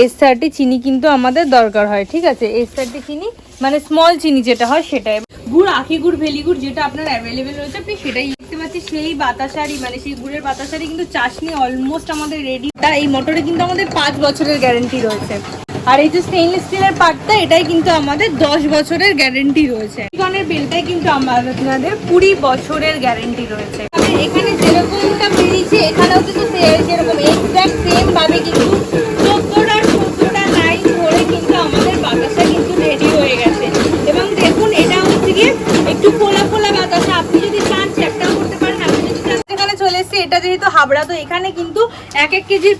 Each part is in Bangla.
এস থার্টি চিনি কিন্তু আমাদের দরকার হয়, ঠিক আছে? এস থার্টি চিনি মানে স্মল চিনি যেটা হয় সেটাই। গুড়, আখি গুড়, ভেলি গুড় যেটা আপনার অ্যাভেলেবেল রয়েছে, আপনি সেটাই দেখতে পাচ্ছি সেই বাতাসারি মানে সেই গুড়ের বাতাসারি কিন্তু চাশনি অলমোস্ট আমাদের রেডি তা এই মোটরে কিন্তু আমাদের পাঁচ বছরের গ্যারেন্টি রয়েছে। আর এই যে স্টেইনলেস স্টিলের পার্টটা এটাই কিন্তু আমাদের দশ বছরের গ্যারেন্টি রয়েছে। চিকনের বিলটাই কিন্তু আমাদের কুড়ি বছরের গ্যারেন্টি রয়েছে। এখানে যেরকমটা বেরিয়েছে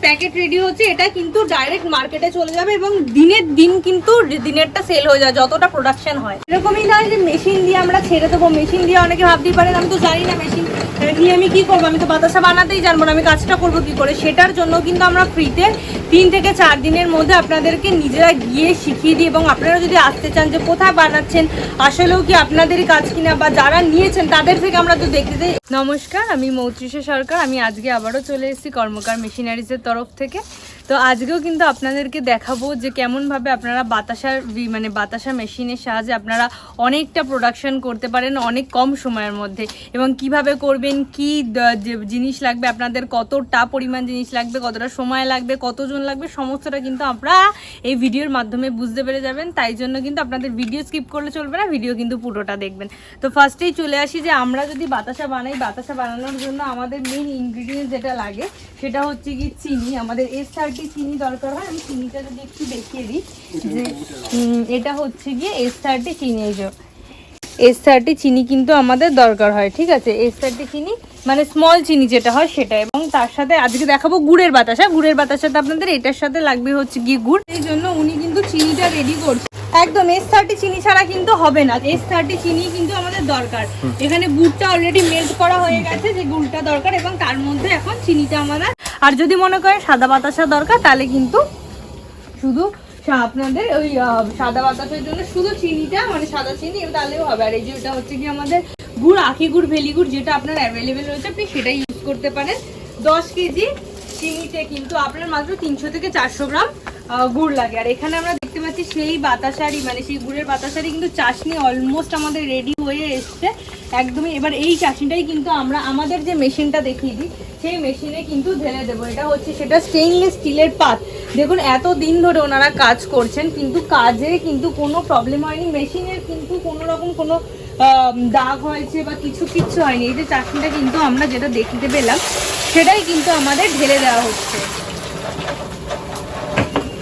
প্যাকেট রেডি হচ্ছে, এটা কিন্তু ডাইরেক্ট মার্কেটে চলে যাবে এবং দিনের দিন কিন্তু দিনেরটা সেল হয়ে যায়, যতটা প্রোডাকশন হয়। এরকমই নয় যে মেশিন দিয়ে আমরা ছেড়ে দেবো মেশিন দিয়ে অনেকে ভাবতেই পারেন আমি তো জানি না মেশিন নিয়ে আমি কি করব? আমি তো বাতাসা বানাতেই জানব না, আমি কাজটা করব কি করে? সেটার জন্য কিন্তু আমরা ফ্রিতে তিন থেকে চার দিনের মধ্যে আপনাদেরকে নিজেরা গিয়ে শিখিয়ে দিই এবং আপনারা যদি আসতে চান যে কোথায় বানাচ্ছেন, আসলেও কি আপনাদেরই কাজ কিনা বা যারা নিয়েছেন তাদের থেকে আমরা তো দেখতে যাই নমস্কার, আমি মৌত্রিষা সরকার, আমি আজকে আবারও চলে এসেছি কর্মকার মেশিনারিজের তরফ থেকে। তো আজকেও কিন্তু আপনাদেরকে দেখাবো যে কেমনভাবে আপনারা বাতাসার মানে বাতাসা মেশিনের সাহায্যে আপনারা অনেকটা প্রোডাকশন করতে পারেন অনেক কম সময়ের মধ্যে এবং কীভাবে করবেন, কি জিনিস লাগবে, আপনাদের কতটা পরিমাণ জিনিস লাগবে, কতটা সময় লাগবে, কতজন লাগবে, সমস্তটা কিন্তু আমরা এই ভিডিওর মাধ্যমে বুঝতে পেরে যাবেন। তাই জন্য কিন্তু আপনাদের ভিডিও স্কিপ করলে চলবে না ভিডিও কিন্তু পুরোটা দেখবেন। তো ফার্স্টেই চলে আসি যে আমরা যদি বাতাসা বানাই, বাতাসা বানানোর জন্য আমাদের মেন ইনগ্রিডিয়েন্ট যেটা লাগে সেটা হচ্ছে কি চিনি। আমাদের এস থার্টি চিনি দরকার হয় আমি চিনিটা যদি একটু দেখিয়ে দিই যে এটা হচ্ছে গিয়ে এস থার্টি চিনি এই যে এস থার্টি চিনি কিন্তু আমাদের দরকার হয় ঠিক আছে? এস থার্টি চিনি মানে স্মল চিনি যেটা হয় সেটা এবং তার সাথে আজকে দেখাবো গুড়ের বাতাসা। গুড়ের বাতাসাতে আপনাদের এটার সাথে লাগবে হচ্ছে গিয়ে গুড়। এই জন্য উনি কিন্তু চিনিটা রেডি করছে। একদম এস থার্টি চিনি ছাড়া কিন্তু হবে না। এস থার্টি চিনি কিন্তু আমাদের দরকার। এখানে গুড়টা অলরেডি মেল্ট করা হয়ে গেছে যে গুড়টা দরকার এবং তার মধ্যে এখন চিনিটা আমাদের আর যদি মনে করেন সাদা বাতাসা দরকার, তাহলে কিন্তু শুধু আপনাদের ওই সাদা বাতাসের জন্য শুধু চিনিটা মানে সাদা চিনি তাহলেও হবে। আর এই যে ওটা হচ্ছে কি আমাদের গুড়, আখি গুড়, ভেলি গুড়, যেটা আপনার অ্যাভেলেবেল রয়েছে, আপনি সেটাই ইউজ করতে পারেন। দশ কেজি চিনিতে কিন্তু আপনার মাত্র তিনশো থেকে চারশো গ্রাম গুড় লাগে। আর এখানে আমরা দেখতে পাচ্ছি সেই বাতাসারি মানে সেই গুড়ের বাতাসারি কিন্তু চাশনি অলমোস্ট আমাদের রেডি হয়ে এসছে। একদমই, এবার এই চাশনিটাই কিন্তু আমরা, আমাদের যে মেশিনটা দেখিয়ে দিই, সেই মেশিনে কিন্তু ঢেলে দেবো। এটা হচ্ছে সেটা স্টেইনলেস স্টিলের পাত। দেখুন, এত দিন ধরে ওনারা কাজ করছেন, কিন্তু কাজে কিন্তু কোনো প্রবলেম হয়নি। মেশিনের কিন্তু কোনো রকম কোনো দাগ হয়েছে বা কিছু কিচ্ছু হয়নি। এই যে চাটনিটা কিন্তু আমরা যেটা দেখতে পেলাম, সেটাই কিন্তু আমাদের ঢেলে দেওয়া হচ্ছে।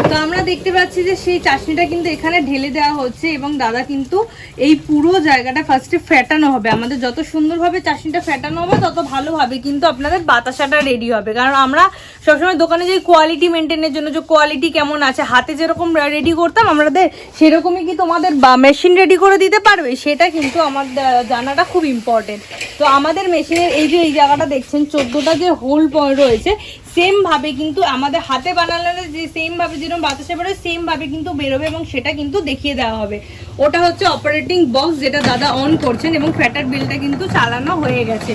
তো আমরা দেখতে পাচ্ছি যে সেই চাটনিটা কিন্তু এখানে ঢেলে দেওয়া হচ্ছে এবং দাদা কিন্তু এই পুরো জায়গাটা ফার্স্টে ফেটানো হবে। আমাদের যত সুন্দরভাবে চাটনিটা ফেটানো হবে, তত ভালোভাবে কিন্তু আপনাদের বাতাসাটা রেডি হবে। কারণ আমরা সবসময় দোকানে যে কোয়ালিটি মেনটেনের জন্য, যে কোয়ালিটি কেমন আছে, হাতে যেরকম রেডি করতাম, আমাদের সেরকমই কি তোমাদের মেশিন রেডি করে দিতে পারবে? সেটা কিন্তু আমার জানাটা খুব ইম্পর্টেন্ট তো আমাদের মেশিনের এই যে, এই জায়গাটা দেখছেন, চোদ্দোটা যে হোল রয়েছে সেম ভাবে কিন্তু আমাদের হাতে বানালে যে সেম ভাবে যেরকম বাতাসে বেরোয় সেম ভাবে কিন্তু বেরোবে এবং সেটা কিন্তু দেখিয়ে দেওয়া হবে। ওটা হচ্ছে অপারেটিং বক্স যেটা দাদা অন করছেন এবং ফ্যাটার বিলটা কিন্তু চালানো হয়ে গেছে।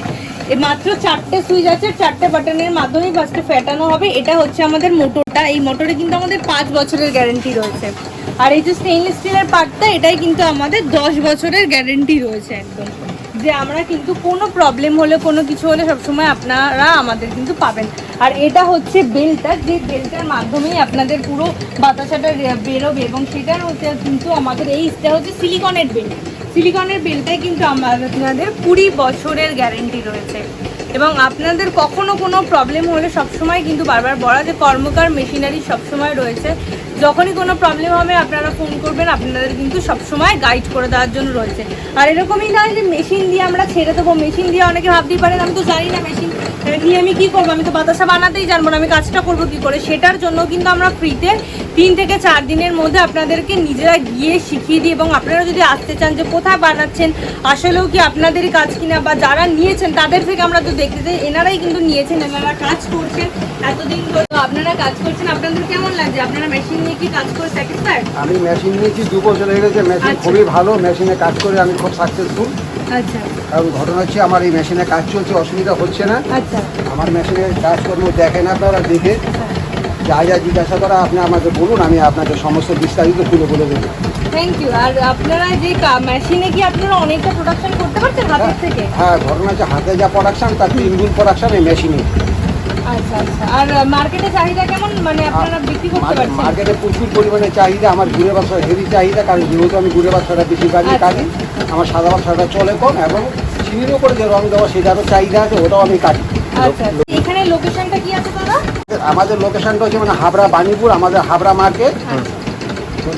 মাত্র চারটে সুইচ আছে, চারটে বাটনের মাধ্যমে ফার্স্টে ফ্যাটানো হবে। এটা হচ্ছে আমাদের মোটরটা এই মোটরে কিন্তু আমাদের পাঁচ বছরের গ্যারেন্টি রয়েছে। আর এই যে স্টেইনলেস স্টিলের পার্টটা এটাই কিন্তু আমাদের দশ বছরের গ্যারেন্টি রয়েছে একদম। যে আমরা কিন্তু কোনো প্রবলেম হলে, কোনো কিছু হলে সবসময় আপনারা আমাদের কিন্তু পাবেন। আর এটা হচ্ছে বেলটা, যে বেলটার মাধ্যমেই আপনাদের পুরো বাতাসাটা বেরোবে এবং সেটার হচ্ছে কিন্তু আমাদের এই এইটা হচ্ছে সিলিকনের বেল। সিলিকনের বেলটাই কিন্তু আমাদের কুড়ি বছরের গ্যারেন্টি রয়েছে। এবং আপনাদের কখনো কোনো প্রবলেম হলে সবসময় কিন্তু বারবার বলা যে কর্মকার মেশিনারি সবসময় রয়েছে। যখনই কোনো প্রবলেম হবে, আপনারা ফোন করবেন, আপনাদের কিন্তু সবসময় গাইড করে দেওয়ার জন্য রয়েছে। আর এরকমই নয় যে মেশিন দিয়ে আমরা ছেড়ে দেবো। মেশিন দিয়ে অনেকে ভাবতেই পারেন, আমি তো জানি না মেশিন দিয়ে আমি কি করব? আমি তো বাতাসা বানাতেই জানব না, আমি কাজটা করব কি করে? সেটার জন্য কিন্তু আমরা ফ্রিতে তিন থেকে চার দিনের মধ্যে আপনাদেরকে নিজেরা গিয়ে শিখিয়ে দিই এবং আপনারা যদি আসতে চান যে কোথায় বানাচ্ছেন, আসলেও কি আপনাদেরই কাজ কিনা বা যারা নিয়েছেন, তাদের থেকে আমরা তো দেখতে চাই। এনারাই কিন্তু নিয়েছেন, এনারা কাজ করছেন, এতদিন ধরে তো আপনারা কাজ করছেন আপনাদের কেমন লাগছে? আপনারা মেশিন নিয়ে কি কাজ করে স্যাটিসফাইড আমি মেশিন নিয়েছি দু বছর হয়ে গেছে মেশিন। খুবই ভালো। মেশিনে কাজ করে আমি খুব সাকসেসফুল আচ্ছা। কারণ ঘটনা হচ্ছে আমার এই মেশিনে কাজ চলছে অসুবিধা হচ্ছে না। আচ্ছা। আমার মেশিনে কাজকর্ম দেখেন আপনারা দেখে যা যা জিজ্ঞাসা করা আপনি আমাকে বলুন আমি আপনাকে সমস্ত বিস্তারিত তুলে বলে দেবো। থ্যাংক ইউ আর আপনারা যে মেশিনে কি আপনারা অনেকটা প্রোডাকশন করতে পারছেন হাতের থেকে? হ্যাঁ ঘটনা হচ্ছে হাতে যা প্রোডাকশন তার তিনগুণ প্রোডাকশন এই মেশিনে আচ্ছা আচ্ছা। আর মার্কেটে চাহিদা কেমন? মানে আপনারা বিক্রি করতে পারছেন? মার্কেটে প্রচুর পরিমাণে চাহিদা। আমার বাচ্চা হেভি চাহিদা কারণ যেহেতু আমি বেশি কাজে আচ্ছা। কাটি আমার সাদা চলে কম এবং চিনির উপরে যে রং দেওয়া সেটারও চাহিদা আছে ওটাও আমি কাটি আচ্ছা এখানে লোকেশনটা কি আছে দাদা? আমাদের লোকেশনটা হচ্ছে মানে হাবড়া বাণীপুর আমাদের হাবড়া মার্কেট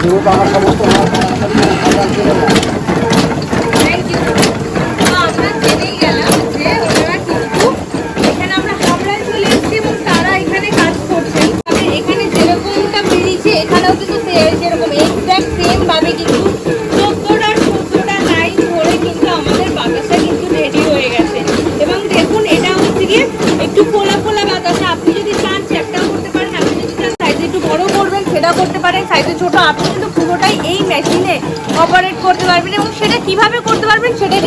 যেহেতু আমার সমস্ত থ্যাংক ইউ তো আমরা জেনেই গেলাম যে ওনারা কিন্তু এখানে আমরা হাবড়ায় চলে এসেছি এবং তারা এখানে কাজ করছেন তবে এখানে যেরকমটা বেরিয়েছে এখানেও কিন্তু সে- সেরকম এক্স্যাক্ট সেম ভাবে কিন্তু চোদ্দোটা চোদ্দোটা লাইন ধরে কিন্তু আমাদের বাতাসা কিন্তু রেডি হয়ে গেছে এবং দেখুন এটা হচ্ছে গিয়ে একটু ফোলা ফোলা বাতাসা আপনি যদি চান চ্যাপটাও করতে পারেন আপনি যদি চান সাইজে একটু বড় করবেন সেটা করতে পারেন সাইজে ছোট আপনি কিন্তু পুরোটাই এই মেশিনে অপারেট করতে পারবেন এবং সেটা কীভাবে করতে পারবেন সেটাই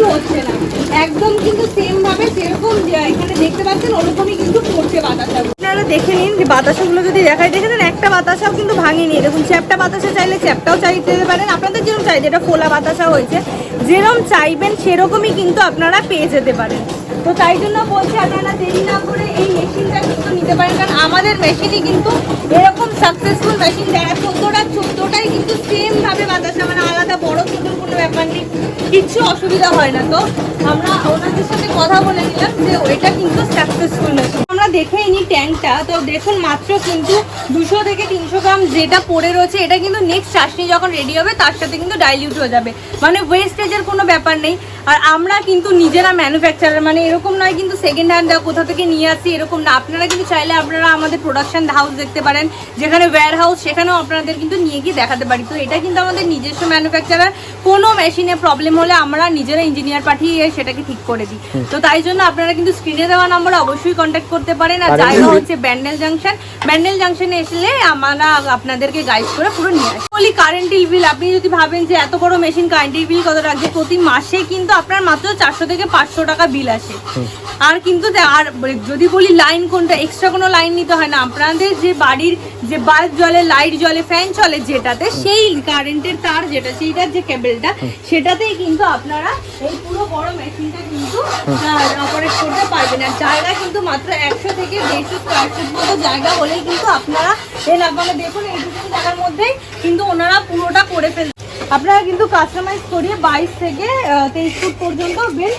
কিছু হচ্ছে না। একদম কিন্তু সেম ভাবে যেরকম যে এখানে দেখতে পাচ্ছেন ওরকমই কিন্তু পড়ছে বাতাসা। আপনারা দেখে নিন যে বাতাসাগুলো যদি দেখায় দেখে নেন একটা বাতাসাও কিন্তু ভাঙেনি। দেখুন চ্যাপটা বাতাসা চাইলে চ্যাপটাও চাইতে পারেন। আপনাদের যেরকম চাই যেটা ফোলা বাতাসা হয়েছে যেরকম চাইবেন সেরকমই কিন্তু আপনারা পেয়ে যেতে পারেন। তো তাই জন্য বলছি আপনারা দেরি না করে এই মেশিনটা কিন্তু নিতে পারেন কারণ আমাদের মেশিনই কিন্তু এরকম সাকসেসফুল মেশিন যারা চোদ্দোটা চোদ্দোটাই কিন্তু সেমভাবে বাতাসা মানে আলাদা বড় ছোটোর কোনো ব্যাপার নেই। কিচ্ছু অসুবিধা হয় না তো। আমরা ওনাদের সাথে কথা বলে নিলাম যে ওইটা কিন্তু সাকসেসফুল আমরা দেখেই নিই ট্যাঙ্কটা। তো দেখুন মাত্র কিন্তু দুশো থেকে তিনশো গ্রাম যেটা পড়ে রয়েছে এটা কিন্তু নেক্সট চাশনি যখন রেডি হবে তার সাথে কিন্তু ডাইলিউট হয়ে যাবে। মানে ওয়েস্টেজের কোনো ব্যাপার নেই। আর আমরা কিন্তু নিজেরা ম্যানুফ্যাকচারার মানে এরকম নয় কিন্তু সেকেন্ড হ্যান্ড কোথা থেকে নিয়ে আসি এরকম না। আপনারা কিন্তু চাইলে আপনারা আমাদের প্রোডাকশন হাউস দেখতে পারেন যেখানে ওয়্যার হাউস সেখানেও আপনাদের কিন্তু নিয়ে গিয়ে দেখাতে পারি। তো এটা কিন্তু আমাদের নিজস্ব ম্যানুফ্যাকচারার কোনো মেশিনে প্রবলেম হলে আমরা নিজেরা ইঞ্জিনিয়ার পাঠিয়ে সেটাকে ঠিক করে দিই। তো তাই জন্য আপনারা কিন্তু স্ক্রিনে দেওয়া নাম্বারে অবশ্যই কন্ট্যাক্ট করতে পারেন আর জায়গা হচ্ছে ব্যান্ডেল জাংশন। ব্যান্ডেল জাংশনে এসলে আমরা আপনাদেরকে গাইড করে পুরো নিয়ে আসি। বলি কারেন্ট বিল আপনি যদি ভাবেন যে এত বড় মেশিন কারেন্ট বিল কত রাখছে প্রতি মাসে কিন্তু আপনার মাত্র চারশো থেকে পাঁচশো টাকা বিল আসে। আর কিন্তু আর যদি বলি লাইন কোনটা এক্সট্রা কোনো লাইন নিতে হয় না। আপনাদের যে বাড়ির যে বাল্ব জ্বলে লাইট জ্বলে ফ্যান চলে যেটাতে সেই কারেন্টের তার যেটা সেইটার যে কেবলটা সেটাতেই কিন্তু আপনারা এই পুরো বড় মেশিনটা কিন্তু অপারেট করতে পারবেন। আর জায়গা কিন্তু মাত্র একশো থেকে দেড়শো স্কোয়ার ফুট মতো জায়গা হলেই কিন্তু আপনারা এল আপনারা দেখুন এইটুকু জায়গার মধ্যেই কিন্তু ওনারা পুরোটা করে ফেল আপনারা কিন্তু কাস্টমাইজ করিয়ে বাইশ থেকে তেইশ ফুট পর্যন্ত বিল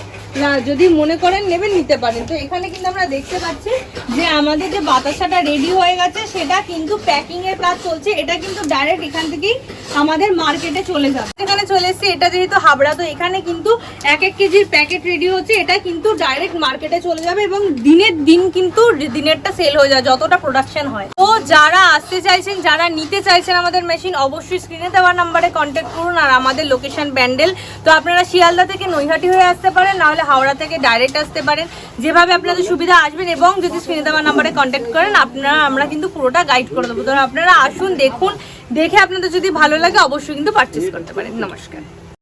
যদি মনে করেন নেবেন, নিতে পারেন। তো এখানে কিন্তু আমরা দেখতে পাচ্ছি যে আমাদের যে বাতাসাটা রেডি হয়ে গেছে, সেটা কিন্তু প্যাকিং এর কাজ চলছে। এটা কিন্তু ডাইরেক্ট এখান থেকেই আমাদের মার্কেটে চলে যাবে। এখানে চলে এসেছে, এটা যেহেতু হাবড়া, তো এখানে কিন্তু এক এক কেজির প্যাকেট রেডি হচ্ছে, এটা কিন্তু ডাইরেক্ট মার্কেটে চলে যাবে এবং দিনের দিন কিন্তু দিনেরটা সেল হয়ে যায়, যতটা প্রোডাকশন হয়। তো যারা আসতে চাইছেন, যারা নিতে চাইছেন আমাদের মেশিন অবশ্যই স্ক্রিনে দেওয়া নাম্বারে কন্ট্যাক্ট করুন আর আমাদের লোকেশন ব্যান্ডেল তো আপনারা শিয়ালদা থেকে নৈহাটি হয়ে আসতে পারেন, নাহলে হাওড়া থেকে ডাইরেক্ট আসতে পারেন। যেভাবে আপনাদের সুবিধা আসবেন এবং যদি স্ক্রিনে দেওয়া নাম্বারে কন্ট্যাক্ট করেন, আপনারা, আমরা কিন্তু পুরোটা গাইড করে দেবো। ধরুন আপনারা আসুন, দেখুন, দেখে আপনাদের যদি ভালো লাগে, অবশ্যই কিন্তু পারচেস করতে পারেন। নমস্কার।